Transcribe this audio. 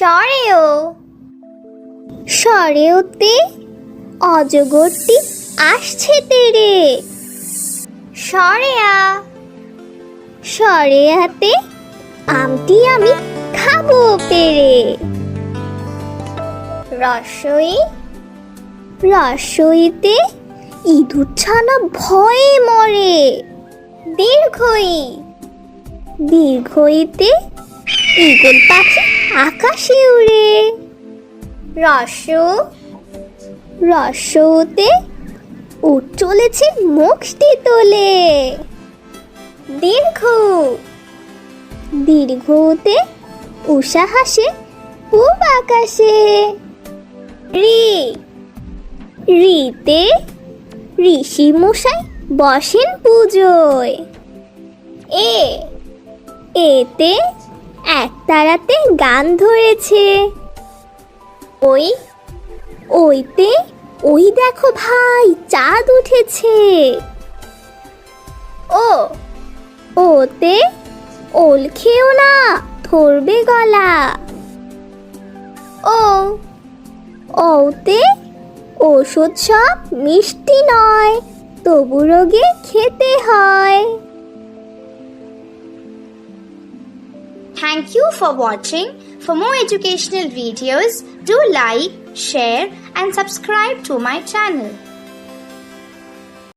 সরেও। সরেওতে অজগরটি আসছে তেরে সরেয়া। সরেয়াতে আমটি আমি খাব পেরে রসই। রসইতে ইঁদুর ছানা ভয়ে মরে। দীর্ঘই। দীর্ঘইতে ঈগল পাখি আকাশে উড়ে। রস, রসতে উঠ চলেছে মুখটি তোলে। দীর্ঘ, দীর্ঘতে উষা হাসে পূব আকাশে। রি, রিতে ঋষি মশাই বসেন পুজোয়। এ, এতে এক তারাতে গান ধরেছে। ওই, ওইতে, ওই দেখো ভাই, চাঁদ উঠেছে। ও, ওতে, ওল খেও না, ধরবে গলা। ও, ওতে, ওষুধ সব মিষ্টি নয়, তবু রোগে খেতে হয়। Thank you for watching. For more educational videos, do like, share and subscribe to my channel.